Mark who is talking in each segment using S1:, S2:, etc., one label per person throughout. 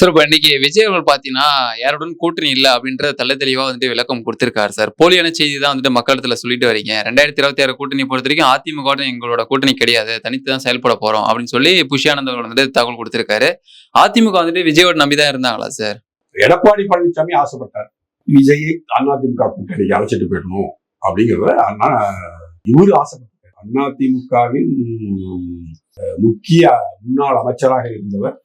S1: Sir இப்போ இன்னைக்கு விஜய் அவர்கள் பார்த்தீங்கன்னா யாருடன் கூட்டணி இல்லை அப்படின்ற தள்ள தெளிவாக வந்துட்டு விளக்கம் கொடுத்திருக்காரு சார் போலியான செய்தி தான் வந்துட்டு மக்களிடத்துல சொல்லிட்டு வரீங்க. ரெண்டாயிரத்தி இருபத்தி ஆறு கூட்டணி பொறுத்த வரைக்கும் அதிமுக எங்களோட கூட்டணி கிடையாது. தனித்து தான் செயல்பட போறோம் அப்படின்னு சொல்லி புஷியானந்த் அவர்கள் வந்துட்டு தகவல் கொடுத்திருக்காரு. அதிமுக வந்துட்டு விஜயோட நம்பி தான் இருந்தாங்களா சார்
S2: எடப்பாடி பழனிசாமி ஆசைப்பட்டார். விஜயை அதிமுக கூட்டணிக்கு அழைச்சிட்டு போயிடணும் அப்படிங்கிறத அண்ணா இவரு ஆசைப்பட்டார். அதிமுகவின் முக்கிய முன்னாள் அமைச்சராக இருந்தவர்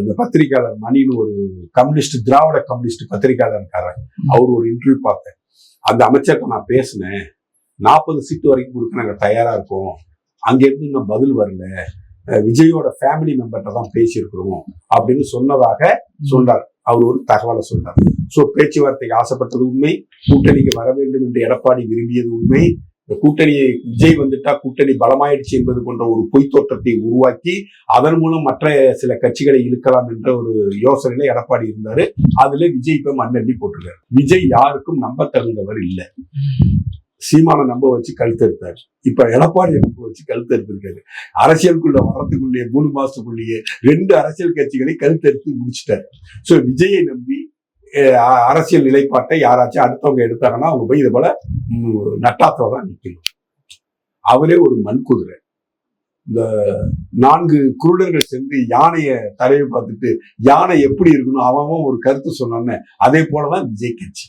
S2: இந்த பத்திரிகையாளர் மணின்னு ஒரு கம்யூனிஸ்ட் திராவிட கம்யூனிஸ்ட் பத்திரிகையாளர் இருக்காரு அவர் ஒரு இன்டர்வியூ பார்த்தேன். அந்த அமைச்சருக்கு நான் பேசினேன். நாற்பது சீட்டு வரைக்கும் கொடுக்க நாங்கள் தயாரா இருக்கோம். அங்கிருந்து இன்னும் பதில் வரல. விஜயோட ஃபேமிலி மெம்பர்கிட்ட தான் பேசியிருக்கிறோம் அப்படின்னு சொன்னதாக சொன்னார் அவர் ஒரு தகவலை சொன்னார் ஸோ பேச்சுவார்த்தைக்கு ஆசைப்பட்டது உண்மை. கூட்டணிக்கு வர வேண்டும் என்று எடப்பாடி விரும்பியது உண்மை. கூட்டணியை விஜய் வந்துட்டா கூட்டணி பலமாயிடுச்சு என்பது போன்ற ஒரு பொய் தோற்றத்தை உருவாக்கி அதன் மூலம் மற்ற சில கட்சிகளை இழுக்கலாம் என்ற ஒரு யோசனையில எடப்பாடி இருந்தாரு. அதுல விஜய் இப்ப மண்ணெண்ணி போட்டிருக்காரு. விஜய் யாருக்கும் நம்ப தகுந்தவர் இல்லை. சீமான நம்ப வச்சு கழுத்தெடுத்தார். இப்ப எடப்பாடியை நம்ப வச்சு கழுத்தெடுத்திருக்காரு. அரசியலுக்குள்ள வர்றதுக்குள்ளேயே மூணு மாசத்துக்குள்ளேயே ரெண்டு அரசியல் கட்சிகளை கழுத்தெடுத்து முடிச்சிட்டாரு. சோ விஜயை நம்பி அரசியல் நிலைப்பாட்டை யாராச்சும் அடுத்தவங்க எடுத்தாங்கன்னா அவங்க போய் இது போல நட்டாத்துல தான் நிக்கணும். அவரே ஒரு மண் குதிரை இந்த நான்கு குருடர்கள் சென்று யானைய தலையை பார்த்துட்டு யானை எப்படி இருக்கணும் அவன் ஒரு கருத்து சொன்னான்னு அதே போலதான் விஜய் கட்சி.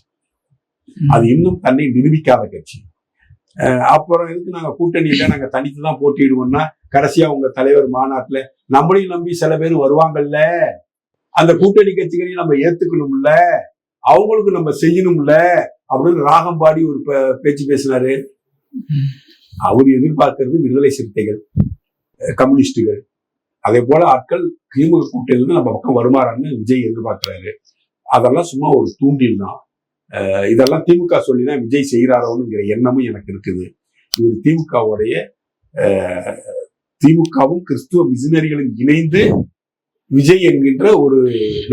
S2: அது இன்னும் தன்னை நிரூபிக்காத கட்சி. அப்புறம் எதுக்கு நாங்க கூட்டணியில நாங்க தனித்து தான் போட்டியிடுவோம்னா கடைசியா உங்க தலைவர் மாநாட்டுல நம்மளையும் நம்பி சில பேர் வருவாங்கல்ல. அந்த கூட்டணி கட்சிகளையும் நம்ம ஏத்துக்கணும்ல? அவங்களுக்கு நம்ம செய்யணும்ல? அப்படின்னு ராகம் பாடி ஒரு பேச்சு பேசினாரு. அவர் எதிர்பார்க்கிறது விடுதலை சிறுத்தைகள் கம்யூனிஸ்டுகள். அதே போல ஆட்கள் திமுக கூட்டணியிலிருந்து நம்ம பக்கம் வருமாறான்னு விஜய் எதிர்பார்க்கிறாரு. அதெல்லாம் சும்மா ஒரு தூண்டில் தான். இதெல்லாம் திமுக சொல்லி தான் விஜய் செய்கிறாரோங்கிற எண்ணமும் எனக்கு இருக்குது. இது திமுகவுடைய திமுகவும் கிறிஸ்துவ மிஷினரிகளும் இணைந்து விஜய் என்கின்ற ஒரு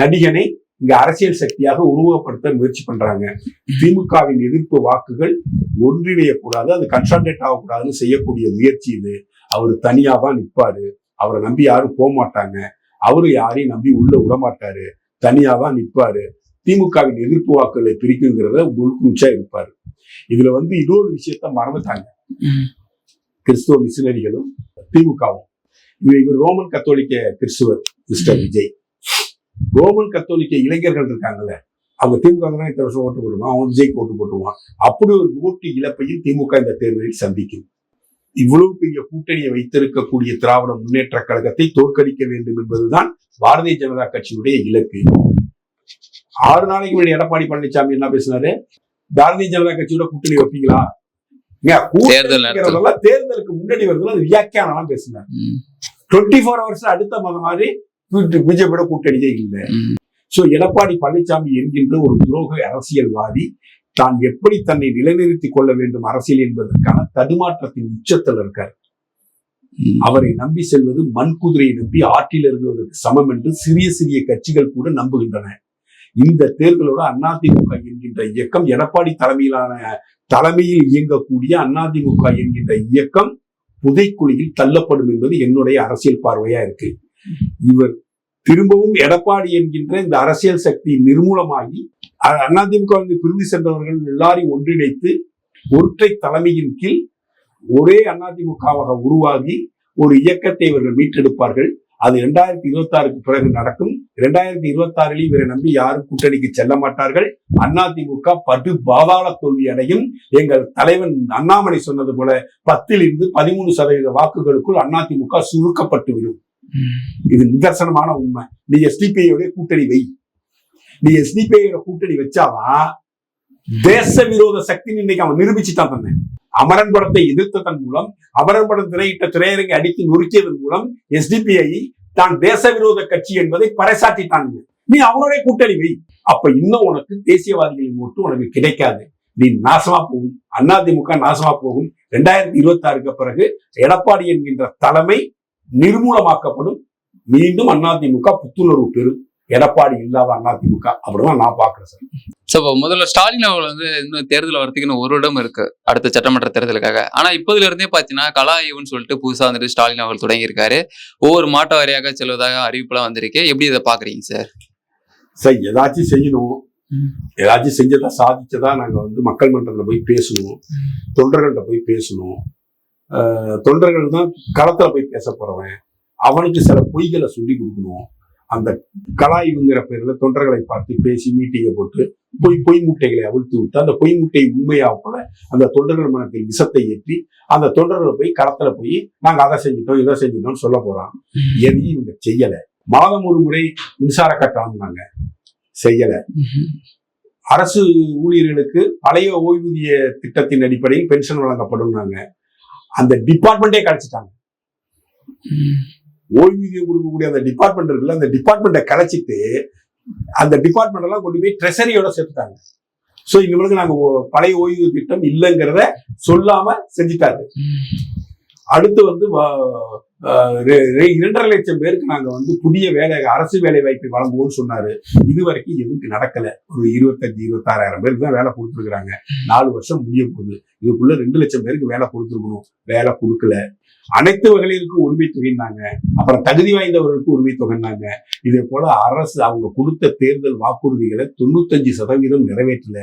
S2: நடிகனை இங்க அரசியல் சக்தியாக உருவகப்படுத்த முயற்சி பண்றாங்க. திமுகவின் எதிர்ப்பு வாக்குகள் ஒன்றிணையக்கூடாது அது கன்சால்டேட் ஆகக்கூடாதுன்னு செய்யக்கூடிய முயற்சி இது. அவர் தனியா தான் நிற்பாரு அவரை நம்பி யாரும் போக மாட்டாங்க அவரு யாரையும் நம்பி உள்ள விட மாட்டாரு தனியா தான் நிற்பாரு திமுகவின் எதிர்ப்பு வாக்குகளை பிரிக்குங்கிறத முழுக்குச்சா இருப்பாரு. இதுல வந்து இன்னொரு விஷயத்த மறந்துட்டாங்க. கிறிஸ்துவ மிஷினரிகளும் திமுகவும். இவர் இவர் ரோமன் கத்தோலிக்க கிறிஸ்துவர். மிஸ்டர் விஜய். ரோமன் கத்தோலிக்க இளைஞர்கள் இருக்காங்கல்ல அவங்க திமுக தான் இத்தனை வருஷம் ஓட்டு போட்டுருவான் அவன் விஜய்க்கு ஓட்டு போட்டுருவான். அப்படி ஒரு ஓட்டு இழப்பையும் திமுக இந்த தேர்தலில் சந்திக்கும். இவ்வளவு பெரிய கூட்டணியை வைத்திருக்கக்கூடிய திராவிட முன்னேற்ற கழகத்தை தோற்கடிக்க வேண்டும் என்பதுதான் பாரதிய ஜனதா கட்சியுடைய இலக்கு. ஆறு நாளைக்கு முன்னாடி எடப்பாடி பழனிசாமி என்ன பேசினாரு? பாரதிய ஜனதா கட்சியோட கூட்டணி வைப்பீங்களா? தேர்தலுக்கு முன்னாடி வருதுல வியாக்கியானம் பேசினார். டுவெண்ட்டி ஃபோர் ஹவர்ஸ் அடுத்த மத மாதிரி பிஜேபியோட கூட்டணியே இல்லை. சோ எடப்பாடி பழனிசாமி என்கின்ற ஒரு துரோக அரசியல்வாதி தான் எப்படி தன்னை நிலைநிறுத்திக் கொள்ள வேண்டும் அரசியல் என்பதற்கான தடுமாற்றத்தின் உச்சத்தில் இருக்கார். அவரை நம்பி செல்வது மண் குதிரையை நம்பி ஆற்றில் இறங்குவதற்கு சமம் என்று சிறிய சிறிய கட்சிகள் கூட நம்புகின்றன. இந்த தேர்தலோட அதிமுக என்கின்ற இயக்கம் எடப்பாடி தலைமையிலான தலைமையில் இயங்கக்கூடிய அதிமுக என்கின்ற இயக்கம் புதைக்குழியில் தள்ளப்படும் என்பது என்னுடைய அரசியல் பார்வையா இருக்கு. இவர் திரும்பவும் எடப்பாடி என்கின்ற இந்த அரசியல் சக்தி நிர்மூலமாகி அதிமுக வந்து பிரிந்து சென்றவர்கள் எல்லாரையும் ஒன்றிணைத்து ஒற்றை தலைமையின் கீழ் ஒரே அதிமுகவாக உருவாகி ஒரு இயக்கத்தை இவர்கள் மீட்டெடுப்பார்கள். அது இரண்டாயிரத்தி இருபத்தி ஆறுக்கு பிறகு நடக்கும். இரண்டாயிரத்தி இருபத்தி ஆறில் இவரை நம்பி யாரும் கூட்டணிக்கு செல்ல மாட்டார்கள். அதிமுக படு பாதாள தோல்வி அடையும். எங்கள் தலைவன் அண்ணாமலை சொன்னது போல பத்தில் இருந்து பதிமூணு சதவீத வாக்குகளுக்குள் அதிமுக சுருக்கப்பட்டு விடும். இது நிதர்சனமான உண்மை. நீ எஸ்டிபிஐயோட கூட்டணி வை. நீ எஸ்டிபிஐயோட கூட்டணி வச்சாதான் தேச விரோத சக்தின்னு இன்னைக்கு அவன் நிரூபிச்சுட்டான் தன்னை அமரன் படத்தை எதிர்த்ததன் மூலம் அமரன் படம் திரையிட்ட திரையரங்கை அடித்து நொறுக்கியதன் மூலம் எஸ்டிபிஐ தான் தேச விரோத கட்சி என்பதை பறைசாற்றிட்டாங்க. நீ அவனோட கூட்டணி வை. அப்ப இன்னும் உனக்கு தேசியவாதிகளின் ஓட்டு உனக்கு கிடைக்காது. நீ நாசமா போகும். அதிமுக நாசமா போகும். ரெண்டாயிரத்தி இருபத்தி ஆறுக்கு பிறகு எடப்பாடி என்கின்ற தலைமை நிர்மூலமாக்கப்படும். மீண்டும் அதிமுக புத்துணர்வு பெறும். எடப்பாடி இல்லாத அதிமுக அப்படிதான் நான் பாக்குறேன் சார்.
S1: சோ இப்போ முதல்ல ஸ்டாலின் அவர்கள் வந்து இன்னும் தேர்தல் வரதுக்கு இன்னும் ஒரு இடம் இருக்கு. அடுத்த சட்டமன்ற தேர்தலுக்காக. ஆனா இப்போதுல இருந்தே பாத்தீங்கன்னா கலா ஆய்வுன்னு சொல்லிட்டு புதுசா வந்துட்டு ஸ்டாலின் அவர்கள் தொடங்கியிருக்காரு. ஒவ்வொரு மாட்ட வாரியாக செல்வதாக அறிவிப்புலாம் வந்திருக்கு. எப்படி இதை பாக்குறீங்க சார்?
S2: சார் ஏதாச்சும் செய்யணும். ஏதாச்சும் செஞ்சதா சாதிச்சதா நாங்க வந்து மக்கள் மன்றத்துல போய் பேசணும். தொண்டர்கள்ட்ட போய் பேசணும். தொண்டர்கள் தான் களத்துல போய் பேச போறவன். அவனுக்கு சில பொய்களை சொல்லி கொடுக்கணும். அந்த கலாய்வுங்கிற பேரில் தொண்டர்களை பார்த்து பேசி மீட்டிங்கை போட்டு பொய் பொய் முட்டைகளை அவிழ்த்து விட்டு அந்த பொய் முட்டை உண்மையாக போல அந்த தொண்டர்கள் மனத்தில் விஷத்தை ஏற்றி அந்த தொண்டர்களை போய் களத்துல போய் நாங்க அதை செஞ்சிட்டோம் இதை செஞ்சிட்டோம்னு சொல்ல போறோம் எதையும் இவங்க செய்யல. மாதம் ஒரு முறை மின்சார கட்டணம்னாங்க செய்யலை. அரசு ஊழியர்களுக்கு பழைய ஓய்வூதிய திட்டத்தின் அடிப்படையில் பென்ஷன் வழங்கப்படும் நாங்கள் அந்த டிபார்ட்மெண்ட்டே கலைச்சிட்டாங்க. ஓய்வூதியம் கொடுக்கக்கூடிய அந்த டிபார்ட்மெண்ட் இருக்குல்ல அந்த டிபார்ட்மெண்ட்டை கலைச்சிட்டு அந்த டிபார்ட்மெண்ட் எல்லாம் கொண்டு போய் ட்ரெஷரியோட சேர்த்துட்டாங்க. ஸோ இனிமேலுக்கு நாங்க பழைய ஓய்வூதிய திட்டம் இல்லைங்கிறத சொல்லாம செஞ்சுட்டாரு. அடுத்து வந்து இரண்டரை லட்சம் பேருக்கு நாங்க வந்து புதிய வேலை அரசு வேலை வாய்ப்பை வழங்குவோம்னு சொன்னாரு. இது வரைக்கும் எதுக்கு நடக்கல. ஒரு இருபத்தஞ்சு இருபத்தாறாயிரம் பேருக்கு தான் வேலை கொடுத்துருக்குறாங்க. நாலு வருஷம் முடிய போகுது. இதுக்குள்ள ரெண்டு லட்சம் பேருக்கு வேலை கொடுத்துருக்கணும். வேலை கொடுக்கல. அனைத்து வகையிலிருக்கும் உரிமை தொகைனாங்க அப்புறம் தகுதி வாய்ந்தவர்களுக்கு உரிமை தொகைனாங்க இதே போல அரசு அவங்க கொடுத்த தேர்தல் வாக்குறுதிகளை தொண்ணூத்தஞ்சு சதவீதம் நிறைவேற்றல.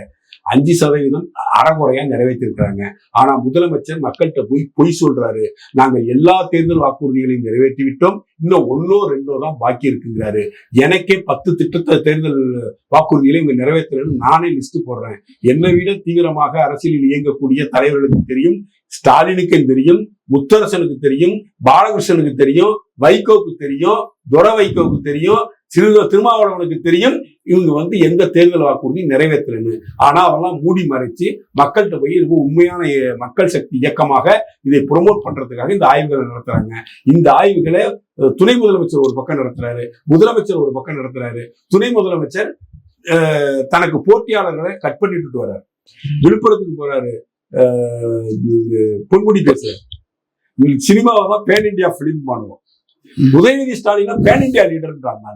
S2: அஞ்சு சதவீதம் அறகுறையா நிறைவேற்றிருக்கிறாங்க. ஆனா முதலமைச்சர் மக்கள்கிட்ட போய் பொய் சொல்றாரு. நாங்க எல்லா தேர்தல் வாக்குறுதிகளையும் நிறைவேற்றி விட்டோம் இன்னும் ஒன்னோ ரெண்டோ தான் பாக்கி இருக்குங்கிறாரு. எனக்கே பத்து திட்டத்தை தேர்தல் வாக்குறுதிகளை இவங்க நிறைவேற்றலன்னு நானே லிஸ்ட் போடுறேன். என்னை விட தீவிரமாக அரசியலில் இயங்கக்கூடிய தலைவர்களுக்கு தெரியும். ஸ்டாலினுக்கு தெரியும் முத்தரசனுக்கு தெரியும் பாலகிருஷ்ணனுக்கு தெரியும் வைகோவுக்கு தெரியும் துர வைகோவுக்கு தெரியும் சிறு திருமாவளவனுக்கு தெரியும். இவங்க வந்து எந்த தேர்தல் வாக்குறுதி நிறைவேற்றலன்னு. ஆனா அவெல்லாம் மூடி மறைச்சு மக்கள்கிட்ட போய் ரொம்ப உண்மையான மக்கள் சக்தி இயக்கமாக இதை ப்ரொமோட் பண்றதுக்காக இந்த ஆய்வுகளை நடத்துறாங்க. இந்த ஆய்வுகளை துணை முதலமைச்சர் ஒரு பக்கம் நடத்துறாரு முதலமைச்சர் ஒரு பக்கம் நடத்துறாரு. துணை முதலமைச்சர் தனக்கு போட்டியாளர்களை கட் பண்ணிட்டு வர்றாரு. விழுப்புரத்துக்கு போறாரு. பொன்முடி பேசுறேன் பொன்முடி சினிமாவை தான் பேன் இந்தியா பிலிம் பண்ணுவோம் உதயநிதி ஸ்டாலின் பேன் இந்தியா லீடர்ன்றாங்க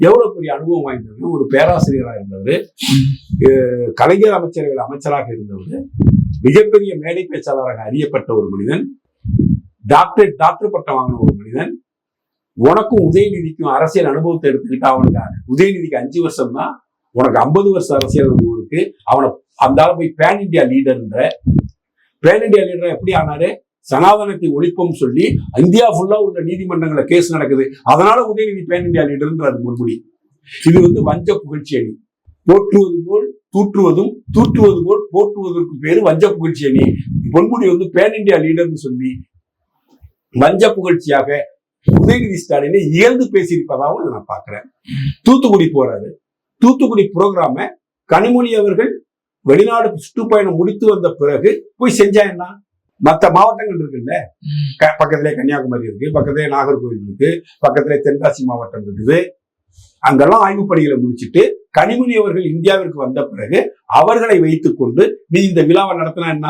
S2: எவ்வளவு பெரிய அனுபவம் வாய்ந்தவர்? ஒரு பேராசிரியராக இருந்தவர். கலைஞர் அமைச்சர்கள் அமைச்சராக இருந்தவர். மிகப்பெரிய மேடை பேச்சாளராக அறியப்பட்ட ஒரு மனிதன். டாக்டர் டாக்டர் பட்டம் வாங்கின ஒரு மனிதன். உனக்கும் உதயநிதிக்கும் அரசியல் அனுபவத்தை எடுத்துக்கிட்டா அவனுக்கு உதயநிதிக்கு அஞ்சு வருஷம் தான் உனக்கு ஐம்பது வருஷம் அரசியல் இருக்கு. அவனை அந்த ஆள் போய் பேன் இந்தியா லீடர்ன்ற பேன் இந்தியா லீடர் எப்படி ஆனாரு? சனாதனத்தை ஒழிப்போம் சொல்லி இந்தியா ஃபுல்லா உள்ள நீதிமன்றங்கள கேஸ் நடக்குது. அதனால உதயநிதி பேன் இந்தியா லீடர்ன்றாரு முன்முடி இது வந்து வஞ்ச புகழ்ச்சி அணி. போற்றுவது போல் தூற்றுவதும் தூற்றுவது போல் போற்றுவதற்கு பேரு வஞ்ச புகழ்ச்சி அணி. பொன்முடி வந்து பேன் இந்தியா லீடர்னு சொல்லி வஞ்ச புகழ்ச்சியாக உதயநிதி ஸ்டாலினை இயல்ந்து பேசியிருப்பதாகவும் நான் பார்க்கிறேன். தூத்துக்குடி போறாரு. தூத்துக்குடி புரோகிராம கனிமொழி அவர்கள் வெளிநாடு சுற்றுப்பயணம் முடித்து வந்த பிறகு போய் செஞ்சா என்ன? மற்ற மாவட்டங்கள் இருக்குல்ல? பக்கத்திலே கன்னியாகுமரி இருக்கு பக்கத்திலே நாகர்கோவில் இருக்கு பக்கத்திலே தென்காசி மாவட்டம் இருக்குது. அங்கெல்லாம் ஆய்வுப் பணிகளை முடிச்சிட்டு கனிமொழி அவர்கள் இந்தியாவிற்கு வந்த பிறகு அவர்களை வைத்துக்கொண்டு நீ இந்த விழாவை நடத்தினா என்ன?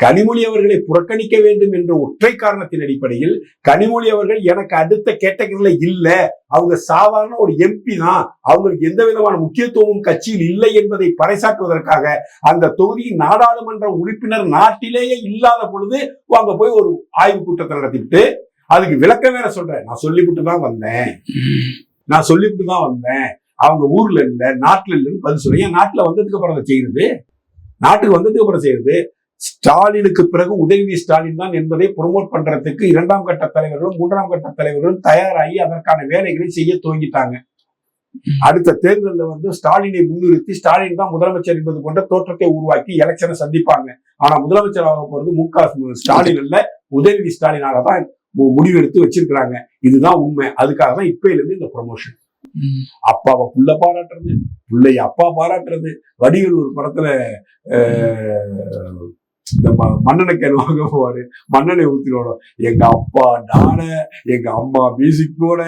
S2: கனிமொழி அவர்களை புறக்கணிக்க வேண்டும் என்ற ஒற்றை காரணத்தின் அடிப்படையில் கனிமொழி அவர்கள் எனக்கு அடுத்த கேட்டகரியில இல்ல. அவங்க சாதாரண ஒரு எம்பி தான். அவங்களுக்கு எந்த விதமான முக்கியத்துவமும் கட்சியில் இல்லை என்பதை பறைசாற்றுவதற்காக அந்த தொகுதியின் நாடாளுமன்ற உறுப்பினர் நாட்டிலேயே இல்லாத பொழுது அங்க போய் ஒரு ஆய்வு கூட்டத்தை நடத்திவிட்டு அதுக்கு விளக்கம் வேற சொல்றேன். நான் சொல்லிவிட்டு தான் வந்தேன். நான் சொல்லிவிட்டு தான் வந்தேன். அவங்க ஊர்ல இல்ல நாட்டுல இல்லைன்னு பதில் சொல்லி ஏன் நாட்டுல வந்ததுக்கு அப்புறம் அதை செய்யுது நாட்டுக்கு வந்ததுக்கு அப்புறம் செய்யுது ஸ்டாலினுக்கு பிறகு உதயநிதி ஸ்டாலின் தான் என்பதை ப்ரொமோட் பண்றதுக்கு இரண்டாம் கட்ட தலைவர்களும் மூன்றாம் கட்ட தலைவர்களும் தயாராகி அதற்கான வேலைகளை செய்ய துவங்கிட்டாங்க. அடுத்த தேர்தலில் வந்து ஸ்டாலினை முன்னிறுத்தி ஸ்டாலின் தான் முதலமைச்சர் என்பது போன்ற தோற்றத்தை உருவாக்கி எலெக்ஷனை சந்திப்பாங்க. ஆனா முதலமைச்சர் ஆக போறது மு க ஸ்டாலின் இல்ல உதயநிதி ஸ்டாலினாக தான் முடிவெடுத்து வச்சிருக்கிறாங்க. இதுதான் உண்மை. அதுக்காக தான் இப்பையில இருந்து இந்த ப்ரொமோஷன் அப்பாவை புள்ள பாராட்டுறது பிள்ளைய அப்பா பாராட்டுறது. வடிவேல் ஒரு படத்துல இந்த மன்னனை மண்ணெண்ணெய் வாங்க போவாரு. மண்ணெண்ணெய் ஊத்தினோட எங்க அப்பா நான எங்க அம்மா மியூசிக் போட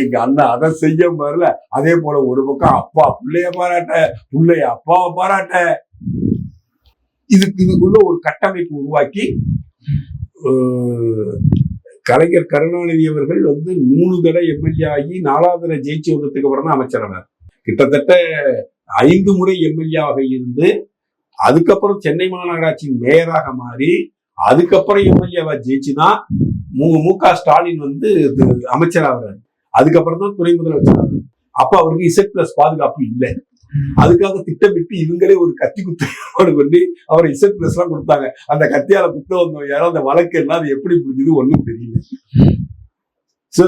S2: எங்க அண்ணன் அதை செய்ய வரல அதே போல ஒரு பக்கம் அப்பா பிள்ளைய பாராட்ட பிள்ளைய அப்பாவை பாராட்ட. இதுக்கு இதுக்குள்ள ஒரு கட்டமைப்பு உருவாக்கி கலைஞர் கருணாநிதி அவர்கள் வந்து மூணு தடவை எம்எல்ஏ ஆகி நாலாவது தடவை ஜெயிச்சு வந்ததுக்கு அப்புறம் தான் அமைச்சரானார் கிட்டத்தட்ட ஐந்து முறை எம்எல்ஏ ஆக இருந்து அதுக்கப்புறம் சென்னை மாநகராட்சியின் மேயராக மாறி அதுக்கப்புறம் எம்எல்ஏவா ஜெயிச்சு தான் மு மு க ஸ்டாலின் வந்து இது அமைச்சராகிறார் அதுக்கப்புறம் தான் துணை முதலமைச்சர் அப்ப அவருக்கு இசட் பிளஸ் பாதுகாப்பு இல்லை. அதுக்காக திட்டமிட்டு இவங்களே ஒரு கத்தி குத்தோடு கொண்டு அவரை இசட் பிளஸ் எல்லாம் கொடுத்தாங்க. அந்த கத்தியால குத்த வந்தோம் யாரோ அந்த வழக்கு எல்லாம் அது எப்படி புரிஞ்சுது ஒண்ணும் தெரியல. சோ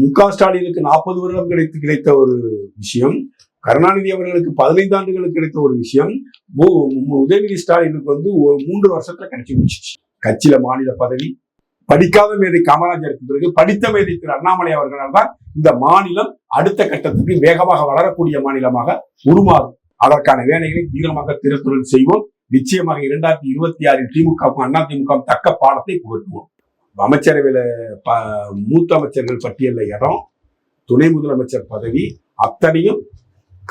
S2: மு க ஸ்டாலினுக்கு நாற்பது வருடம் கிடைத்து கிடைத்த ஒரு விஷயம் கருணாநிதி அவர்களுக்கு பதினைந்து ஆண்டுகளுக்கு கிடைத்த ஒரு விஷயம் உதயநிதி ஸ்டாலினுக்கு வந்து ஒரு மூன்று வருஷத்துல கிடைச்சி முடிச்சிச்சு. கட்சியில மாநில பதவி படிக்காத மேதை காமராஜருக்கு பிறகு படித்த மேதை திரு அண்ணாமலை அவர்களால் தான் இந்த மாநிலம் அடுத்த கட்டத்துக்கு வேகமாக வளரக்கூடிய மாநிலமாக உருமாறும். அதற்கான வேலைகளை தீவிரமாக திருத்துடன் செய்வோம். நிச்சயமாக இரண்டாயிரத்தி இருபத்தி ஆறில் திமுகவும் அண்ணா திமுக தக்க பாடத்தை புகட்டுவோம். அமைச்சரவையில ப- மூத்த அமைச்சர்கள் பட்டியல்ல இடம் துணை முதலமைச்சர் பதவி அத்தனையும்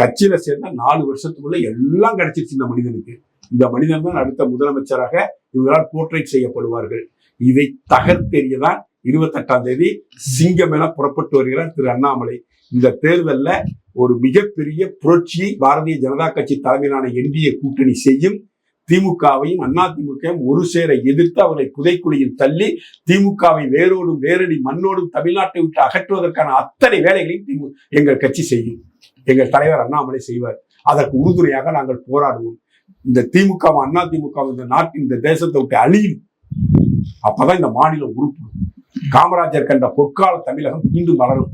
S2: கட்சியில சேர்ந்த நாலு வருஷத்துக்குள்ள எல்லாம் கிடைச்சிருச்சு இந்த மனிதனுக்கு. இந்த மனிதன் தான் அடுத்த முதலமைச்சராக இவர்களால் போர்ட்ரேட் செய்யப்படுவார்கள். இதை தகர்த்தெறியதான் இருபத்தெட்டாம் தேதி சிங்கம் என புறப்பட்டு வருகிறார் திரு அண்ணாமலை. இந்த தேர்தலில் ஒரு மிகப்பெரிய புரட்சியை பாரதிய ஜனதா கட்சி தலைமையிலான என்டிஏ கூட்டணி செய்யும். திமுகவையும் அண்ணா திமுகவும் ஒரு சேர எதிர்த்து அவரை புதைக்குழியில் தள்ளி திமுகவை வேரோடும் வேரடி மண்ணோடும் தமிழ்நாட்டை விட்டு அகற்றுவதற்கான அத்தனை வேலைகளையும் திமு எங்கள் கட்சி செய்யும். எங்கள் தலைவர் அண்ணாமலை செய்வார். அதற்கு உறுதுணையாக நாங்கள் போராடுவோம். இந்த திமுக அண்ணா திமுக இந்த நாட்டின் இந்த தேசத்தை விட்டு அழியும். அப்பதான் இந்த மாநிலம் உருப்படும். காமராஜர் கண்ட பொற்கால தமிழகம் மீண்டும் வளரும்.